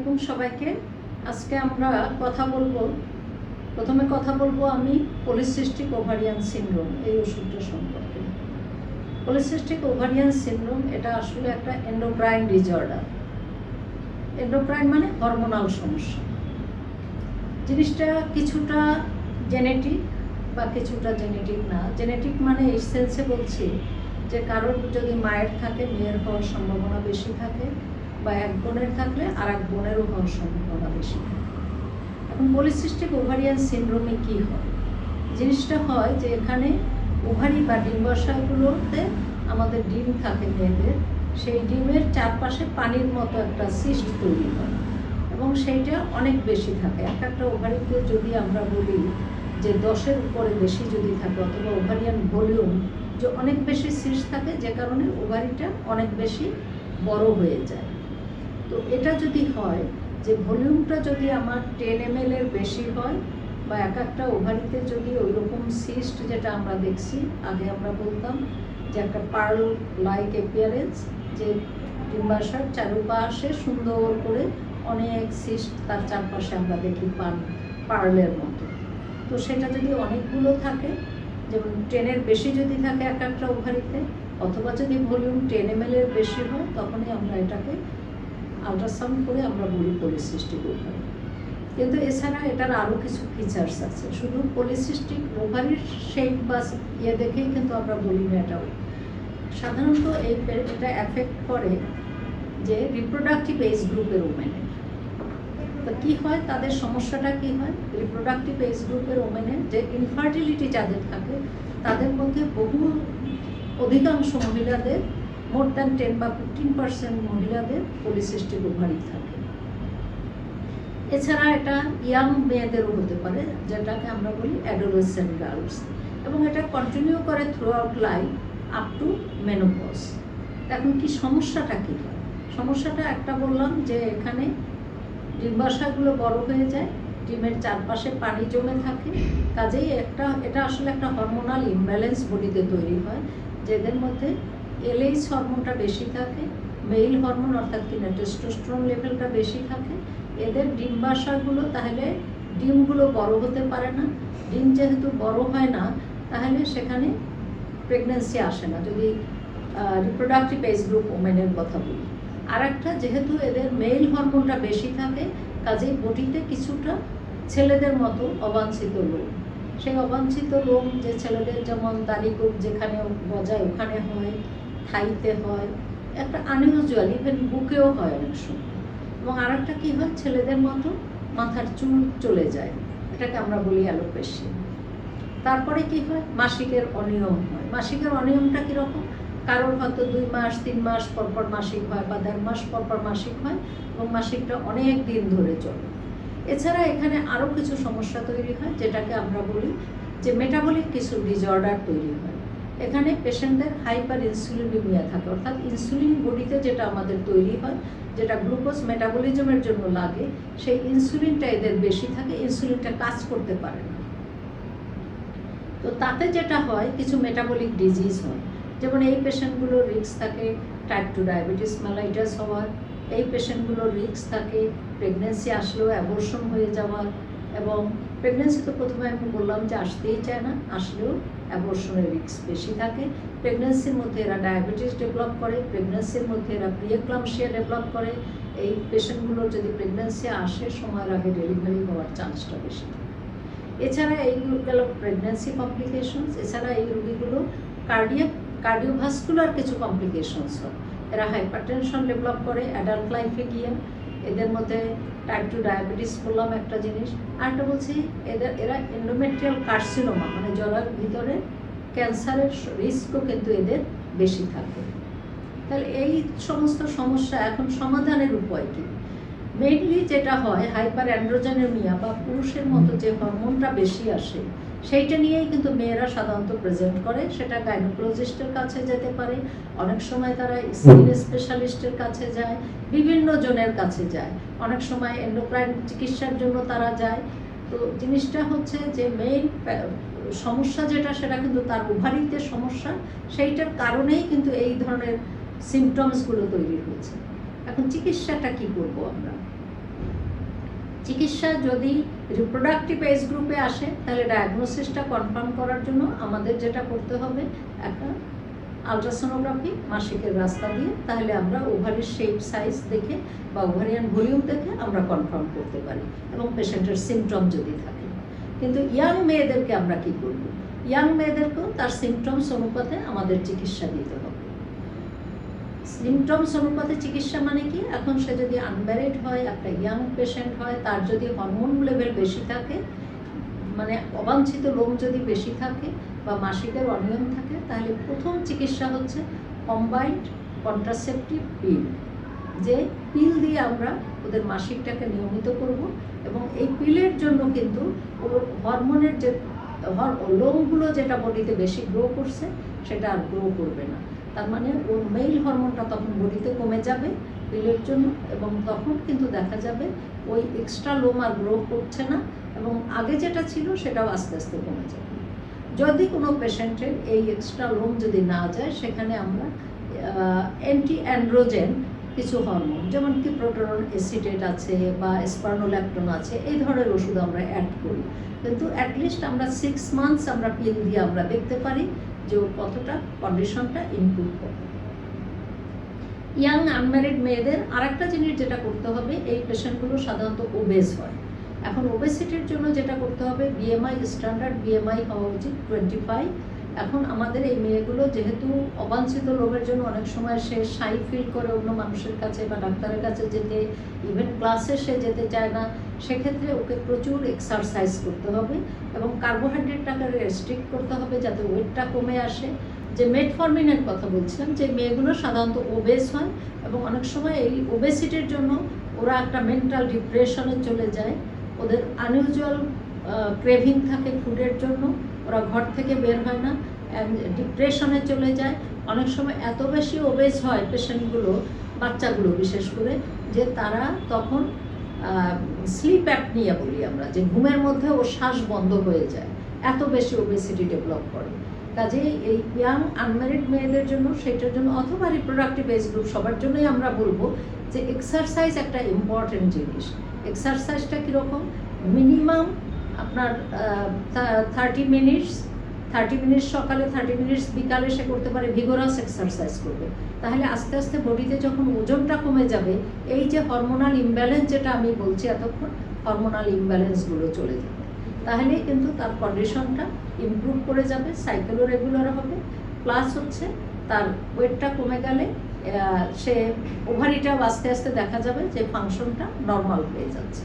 আলাইকুম সবাইকে। আজকে আমরা কথা বলব, প্রথমে কথা বলব আমি পলিসিস্টিক ওভারিয়ান সিনড্রোম এই ওষুধটা সম্পর্কে। পলিসিস্টিক ওভারিয়ান সিনড্রোম এটা আসলে একটা এন্ডোক্রাইন ডিজঅর্ডার এন্ডোক্রাইন মানে হরমোনাল সমস্যা। জিনিসটা কিছুটা জেনেটিক বা কিছুটা জেনেটিক না। জেনেটিক মানে এই সেন্সে বলছি যে কারোর যদি মায়ের থাকে, মেয়ের হওয়ার সম্ভাবনা বেশি থাকে বা এক বোনের থাকলে আর এক বোনেরও হওয়ার সম্ভাবনা বেশি এখন পলিসিস্টিক ওভারিয়ান সিনড্রোমে কি হয়? জিনিসটা হয় যে এখানে ওভারি বা ডিম্বাশয়গুলোতে আমাদের ডিম থাকে মেয়েদের সেই ডিমের চারপাশে পানির মতো একটা সিস্ট তৈরি হয় এবং সেইটা অনেক বেশি থাকে। এক একটা ওভারিতে যদি আমরা বলি যে দশের উপরে বেশি যদি থাকে অথবা ওভারিয়ান ভলিউম, যে অনেক বেশি সিস্ট থাকে, যে কারণে ওভারিটা অনেক বেশি বড় হয়ে যায়। তো এটা যদি হয় যে ভলিউমটা যদি আমার টেন এম এর বেশি হয় বা এক একটা ওভারিতে যদি ওই রকম সিস্ট যেটা আমরা দেখছি, আগে আমরা বলতাম যে একটা পার্ল লাইক অ্যাপিয়ারেন্স যে ডিম্বাশয় চারুপাশে সুন্দর করে অনেক সিস্ট তার চারপাশে আমরা দেখি পান পার্লের মতো। তো সেটা যদি অনেকগুলো থাকে, যেমন টেনের বেশি যদি থাকে এক একটা ওভারিতে, অথবা যদি ভলিউম টেন এম এর বেশি হয়, তখনই আমরা এটাকে আলট্রাসাউন্ড করে আমরা বলি পলিসিস্টিক ওভারি কিন্তু এছাড়া এটার আরও কিছু ফিচার্স আছে। শুধু পলিসিস্টিক ওভারির শেপ বা ইয়ে দেখেই কিন্তু আমরা বলি না এটাও সাধারণত এই এটা অ্যাফেক্ট করে যে রিপ্রোডাক্টিভ এজ গ্রুপের ওমেনের তো কী হয়? তাদের সমস্যাটা কী হয়? রিপ্রোডাক্টিভ এজ গ্রুপের ওমেনের যে ইনফার্টিলিটি যাদের থাকে, তাদের মধ্যে বহু অধিকাংশ মহিলাদের মোর দ্যান টেন বা ফিফটিন পার্সেন্ট মহিলাদের পলিসিস্টিক ওভারি থাকে। এছাড়া এটা ইয়াং মেয়েদেরও হতে পারে, যেটাকে আমরা বলি অ্যাডোলেসেন্ট গার্লস এবং এটা কন্টিনিউ করে throughout life up to menopause এখন কি সমস্যাটা কী? হয় সমস্যাটা একটা বললাম যে এখানে ডিম্বাশয়গুলো বড় হয়ে যায়, ডিমের চারপাশে পানি জমে থাকে, কাজেই একটা, এটা আসলে একটা হরমোনাল ইমব্যালেন্স বডিতে তৈরি হয়, যেদের মধ্যে এলএইচ হরমোনটা বেশি থাকে, মেইল হরমোন অর্থাৎ কিনা টেস্টোস্টেরন লেভেলটা বেশি থাকে, এদের ডিম্বাশয়গুলো তাহলে ডিমগুলো বড় হতে পারে না, ডিম যেহেতু বড় হয় না, তাহলে সেখানে প্রেগনেন্সি আসে না। যদি রিপ্রোডাক্টিভ এজ গ্রুপ ওমেনের কথা বলি। আর একটা যেহেতু এদের মেইল হরমোনটা বেশি থাকে, কাজেই বডিতে কিছুটা ছেলেদের মতো অবাঞ্ছিত লোম। সেই অবাঞ্ছিত লোম যে ছেলেদের, যেমন দাড়িকুপ যেখানে বজায় ওখানে হয় থাইতে হয়, একটা আনইউজুয়াল ইভেন বুকেও হয় অনেক সময়। এবং আর একটা কী হয়, ছেলেদের মতো মাথার চুল চলে যায়, এটাকে আমরা বলি অ্যালোপেশিয়া তারপরে কি হয়, মাসিকের অনিয়ম হয়। মাসিকের অনিয়মটা কীরকম? কারোর হয়তো দুই মাস, তিন মাস পর পর মাসিক হয় বা দেড় মাস পর পর মাসিক হয় এবং মাসিকটা অনেক দিন ধরে চলে। এছাড়া এখানে আরও কিছু সমস্যা তৈরি হয়, যেটাকে আমরা বলি যে মেটাবলিক কিছু ডিজঅর্ডার তৈরি হয়। এখানে পেশেন্টদের হাইপার ইনসুলিনিমিয়া থাকে। অর্থাৎ ইনসুলিন বডিতে যেটা আমাদের তৈরি হয়, যেটা গ্লুকোজ মেটাবলিজমের জন্য লাগে, সেই ইনসুলিনটা এদের বেশি থাকে, ইনসুলিনটা কাজ করতে পারে না। তো তাতে যেটা হয়, কিছু মেটাবলিক ডিজিজ হয়। যেমন এই পেশেন্টগুলোর রিস্ক থাকে টাইপ টু ডায়াবেটিস মেলাইটাস হওয়ার। এই পেশেন্টগুলোর রিস্ক থাকে প্রেগনেন্সি আসলেও অ্যাবর্শন হয়ে যাওয়ার। এবং প্রেগনেন্সি তো প্রথমে আমি বললাম যে আসতেই চায় না, আসলেও অ্যাবর্শনের রিস্ক বেশি থাকে। প্রেগনেন্সির মধ্যে এরা ডায়াবেটিস ডেভেলপ করে প্রেগনেন্সির মধ্যে এরা প্রিয়েক্লামশিয়া ডেভেলপ করে। এই পেশেন্টগুলোর যদি প্রেগনেন্সি আসে, সময়ের আগে ডেলিভারি হওয়ার চান্সটা বেশি এছাড়া এই গেল প্রেগনেন্সি কমপ্লিকেশনস এছাড়া এই রোগীগুলো কার্ডিয়াক কার্ডিওভাস্কুলার কিছু কমপ্লিকেশনস হয়। এরা হাইপারটেনশন ডেভেলপ করে অ্যাডাল্ট লাইফে গিয়ে এদের মধ্যে টাইপ টু ডায়াবেটিস বললাম একটা জিনিস। আরেকটা বলছি, এদের, এরা এন্ডোমেট্রিয়াল কার্সিনোমা মানে জলার ভিতরে ক্যান্সারের রিস্কও কিন্তু এদের বেশি থাকে। তাহলে এই সমস্ত সমস্যা এখন সমাধানের উপায় কী? মেইনলি যেটা হয় হাইপার অ্যান্ড্রোজেনেমিয়া বা পুরুষের মতো যে হরমোনটা বেশি আসে সেইটা নিয়েই কিন্তু মেয়েরা সাধারণত প্রেজেন্ট করে। সেটা গাইনোকোলজিস্টের কাছে যেতে পারে। অনেক সময় তারা স্কিন স্পেশালিস্টের কাছে যায়, বিভিন্ন জনের কাছে যায়। অনেক সময় এন্ডোক্রাইন চিকিৎসার জন্য তারা যায়। তো জিনিসটা হচ্ছে যে মেইন সমস্যা যেটা, সেটা কিন্তু তার ওভারিতে সমস্যা। সেইটার কারণেই কিন্তু এই ধরনের সিমটমসগুলো তৈরি হয়েছে। এখন চিকিৎসাটা কি করব আমরা? চিকিৎসা যদি রিপ্রোডাক্টিভ এজ গ্রুপে আসে, তাহলে ডায়াগনোসিসটা কনফার্ম করার জন্য আমাদের যেটা করতে হবে, একটা আলট্রাসোনোগ্রাফি মাসিকের রাস্তা দিয়ে, তাহলে আমরা ওভারের শেপ সাইজ দেখে বা ওভারিয়ান ভলিউম দেখে আমরা কনফার্ম করতে পারি এবং পেশেন্টের সিমটম যদি থাকে। কিন্তু ইয়াং মেয়েদেরকে আমরা কি করব? ইয়াং মেয়েদেরকেও তার সিমটমস অনুপাতে আমাদের চিকিৎসা দিতে সিমটমস অনুপাতে চিকিৎসা মানে কি? এখন সে যদি আনম্যারিড হয়, একটা ইয়াং পেশেন্ট হয়, তার যদি হরমোন লেভেল বেশি থাকে মানে অবাঞ্ছিত লোম যদি বেশি থাকে বা মাসিকের অনিয়ম থাকে, তাহলে প্রথম চিকিৎসা হচ্ছে কম্বাইন্ড কন্ট্রাসেপটিভ পিল যে পিল দিয়ে আমরা ওদের মাসিকটাকে নিয়মিত করব এবং এই পিলের জন্য কিন্তু ওর হরমোনের যে লোমগুলো যেটা বডিতে বেশি গ্রো করছে, সেটা আর গ্রো করবে না। তার মানে ওর মেইল হরমোনটা তখন বডিতে কমে যাবে পিলের জন্য, এবং তখন কিন্তু দেখা যাবে ওই এক্সট্রা লোম আর গ্রো করছে না, এবং আগে যেটা ছিল সেটাও আস্তে আস্তে কমে যাবে। যদি কোনো পেশেন্টের এই এক্সট্রা লোম যদি না যায়, সেখানে আমরা অ্যান্টি অ্যান্ড্রোজেন কিছু হরমোন যেমন কি প্রোটোরন এসিটেট আছে বা স্পার্নোল্যাকটন আছে, এই ধরনের ওষুধ আমরা অ্যাড করি। কিন্তু অ্যাটলিস্ট আমরা সিক্স মান্থস আমরা পিল দিয়ে আমরা দেখতে পারি যে ওর কতটা কন্ডিশনটা ইম্প্রুভ করবে। ইয়াং আনম্যারিড মেয়েদের আরেকটা জিনিস যেটা করতে হবে, এই পেশেন্টগুলো সাধারণত ওবেস হয়। এখন ওবেসিটির জন্য যেটা করতে হবে বিএমআই স্ট্যান্ডার্ড বিএমআই হওয়া উচিত টোয়েন্টি ফাইভ এখন আমাদের এই মেয়েগুলো যেহেতু অবাঞ্ছিত রোগের জন্য অনেক সময় সে সাই ফিল করে অন্য মানুষের কাছে বা ডাক্তারের কাছে যেতে ইভেন ক্লাসে সে যেতে চায় না, সেক্ষেত্রে ওকে প্রচুর এক্সারসাইজ করতে হবে এবং কার্বোহাইড্রেটটাকে রেস্ট্রিক্ট করতে হবে যাতে ওয়েটটা কমে আসে। যে মেটফরমিনের কথা বলছিলাম, যে মেয়েগুলো সাধারণত ওবেস হয় এবং অনেক সময় এই ওবেসিটির জন্য ওরা একটা মেন্টাল ডিপ্রেশনে চলে যায়। ওদের আনইউজুয়াল ক্রেভিং থাকে ফুডের জন্য। ওরা ঘর থেকে বের হয় না ডিপ্রেশনে চলে যায়। অনেক সময় এত বেশি ওবেজ হয় পেশেন্টগুলো, বাচ্চাগুলো বিশেষ করে, যে তারা তখন স্লিপ অ্যাপনিয়া বলি আমরা, যে ঘুমের মধ্যে ও শ্বাস বন্ধ হয়ে যায়। এত বেশি ওবেসিটি ডেভেলপ করে। কাজেই এই ইয়াং আনম্যারিড মেয়েদের জন্য সেটার জন্য অথবা রিপ্রোডাক্টিভ এজ গ্রুপ সবার জন্যই আমরা বলব যে এক্সারসাইজ একটা ইম্পর্টেন্ট জিনিস। এক্সারসাইজটা কীরকম? মিনিমাম আপনার থার্টি মিনিটস থার্টি মিনিটস সকালে থার্টি মিনিটস বিকালে সে করতে পারে ভিগোরাস এক্সারসাইজ করবে। তাহলে আস্তে আস্তে বডিতে যখন ওজনটা কমে যাবে, এই যে হরমোনাল ইমব্যালেন্স যেটা আমি বলছি এতক্ষণ হরমোনাল ইমব্যালেন্সগুলো চলে যাবে। তাহলে কিন্তু তার কন্ডিশনটা ইমপ্রুভ করে যাবে সাইকেলও রেগুলার হবে। প্লাস হচ্ছে তার ওয়েটটা কমে গেলে সে ওভারিটাও আস্তে আস্তে দেখা যাবে যে ফাংশনটা নর্মাল হয়ে যাচ্ছে।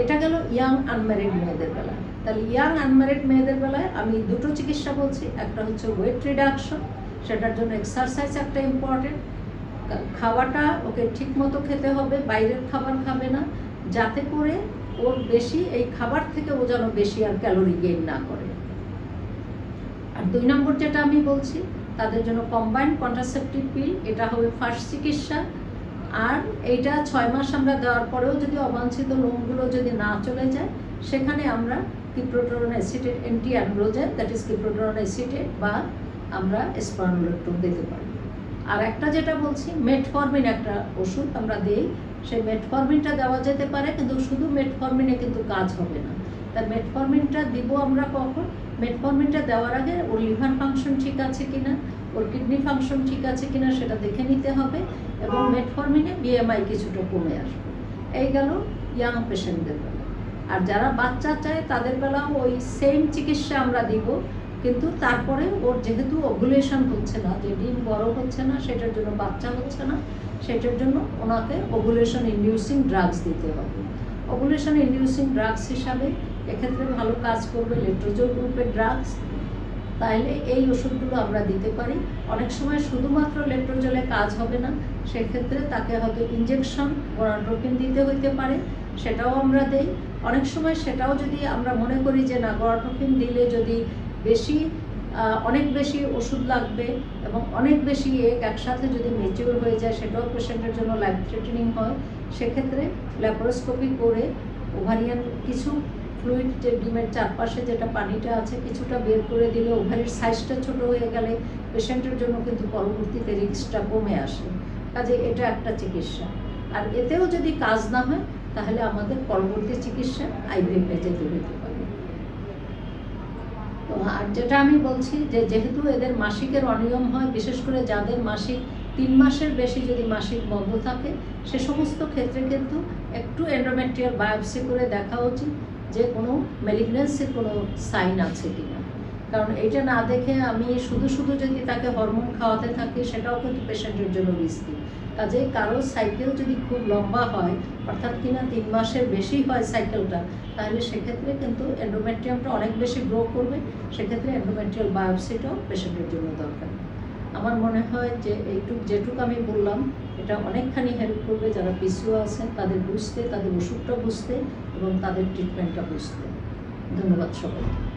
এটা গেল ইয়াং আনম্যারিড মেয়েদের বেলায় তাহলে ইয়াং আনম্যারিড মেয়েদের বেলায় আমি দুটো চিকিৎসা বলছি। একটা হচ্ছে ওয়েট রিডাকশন সেটার জন্য এক্সারসাইজ একটা ইম্পর্টেন্ট খাওয়াটা ওকে ঠিক মতো খেতে হবে, বাইরের খাবার খাবে না, যাতে করে ওর বেশি, এই খাবার থেকে ও যেন বেশি আর ক্যালোরি গেইন না করে। আর দুই নম্বর যেটা আমি বলছি, তাদের জন্য কম্বাইন্ড কন্ট্রাসেপটিভ পিল এটা হবে ফার্স্ট চিকিৎসা। আর এইটা ছয় মাস আমরা দেওয়ার পরেও যদি অবাঞ্ছিত লোমগুলো যদি না চলে যায়, সেখানে আমরা cyproterone acetate anti androgen that is cyproterone acetate বা আমরা স্পার্নোলেক্টন দিতে পারি। আর একটা যেটা বলছি, মেটফরমিন একটা ওষুধ আমরা দিই, সেই মেটফরমিনটা দেওয়া যেতে পারে, কিন্তু শুধু মেটফরমিনে কিন্তু কাজ হবে না। তা মেটফরমিনটা দিব আমরা কখন? মেটফরমিনটা দেওয়ার আগে ওর লিভার ফাংশন ঠিক আছে কিনা? ওর কিডনি ফাংশন ঠিক আছে কিনা সেটা দেখে নিতে হবে এবং মেটফরমিনে বিএমআই কিছুটা কমে আসবে। এই গেল ইয়াং পেশেন্টদের বেলা। আর যারা বাচ্চা চায়, তাদের বেলাও ওই সেম চিকিৎসা আমরা দিব, কিন্তু তারপরে ওর যেহেতু ওভুলেশন হচ্ছে না, যে ডিম বড় হচ্ছে না, সেটার জন্য বাচ্চা হচ্ছে না, সেটার জন্য ওনাকে ওভুলেশন ইন্ডিউসিং ড্রাগস দিতে হবে। ওভুলেশন ইন্ডিউসিং ড্রাগস হিসাবে এক্ষেত্রে ভালো কাজ করবে লেট্রোজোল গ্রুপের ড্রাগস তাইলে এই ওষুধগুলো আমরা দিতে পারি। অনেক সময় শুধুমাত্র লেট্রোজলে কাজ হবে না, সেক্ষেত্রে তাকে হয়তো ইঞ্জেকশন গোরাড্রোপিন দিতে হইতে পারে, সেটাও আমরা দেই। অনেক সময় সেটাও যদি আমরা মনে করি যে না গোরাড্রোপিন দিলে যদি বেশি অনেক বেশি ওষুধ লাগবে এবং অনেক বেশি এক একসাথে যদি মেচিওর হয়ে যায়, সেটাও পেশেন্টের জন্য লাইফ থ্রেটেনিং হয়, সেক্ষেত্রে ল্যাপারোস্কোপি করে ওভারিয়ান কিছু ফ্লুইড ডিমের চারপাশে যেটা পানিটা আছে কিছুটা বের করে দিলে ওভারির সাইজটা ছোট হয়ে গেলে পেশেন্টের জন্য কিন্তু পরবর্তীতে রিস্কটা কমে আসে। কাজে এটা একটা চিকিৎসা। আর এতেও যদি কাজ না হয়, তাহলে আমাদের পরবর্তী চিকিৎসা আইভিএফে যেতে হতে পারে তো আর যেটা আমি বলছি যে যেহেতু এদের মাসিকের অনিয়ম হয়, বিশেষ করে যাদের মাসিক তিন মাসের বেশি যদি মাসিক বন্ধ থাকে, সে সমস্ত ক্ষেত্রে কিন্তু একটু এন্ডোমেট্রিয়াল বায়োপসি করে দেখা উচিত। যে কোনো মেলিগনেন্সির কোনো সাইন আছে কিনা। কারণ এটা না দেখে আমি শুধু শুধু যদি তাকে হরমোন খাওয়াতে থাকি, সেটাও কিন্তু পেশেন্টের জন্য রিস্কি কাজে কারও সাইকেল যদি খুব লম্বা হয়, অর্থাৎ কিনা তিন মাসের বেশি হয় সাইকেলটা তাহলে সেক্ষেত্রে কিন্তু এন্ডোমেট্রিয়ামটা অনেক বেশি গ্রো করবে। সেক্ষেত্রে এন্ডোমেট্রিয়াল বায়োপসিটাও পেশেন্টের জন্য দরকার। আমার মনে হয় যে এইটুক যেটুকু আমি বললাম, এটা অনেকখানি হেল্প করবে যারা পিসিও আছেন, তাদের বুঝতে, তাদের ওষুধটা বুঝতে এবং তাদের ট্রিটমেন্টটা বুঝতে ধন্যবাদ সবাইকে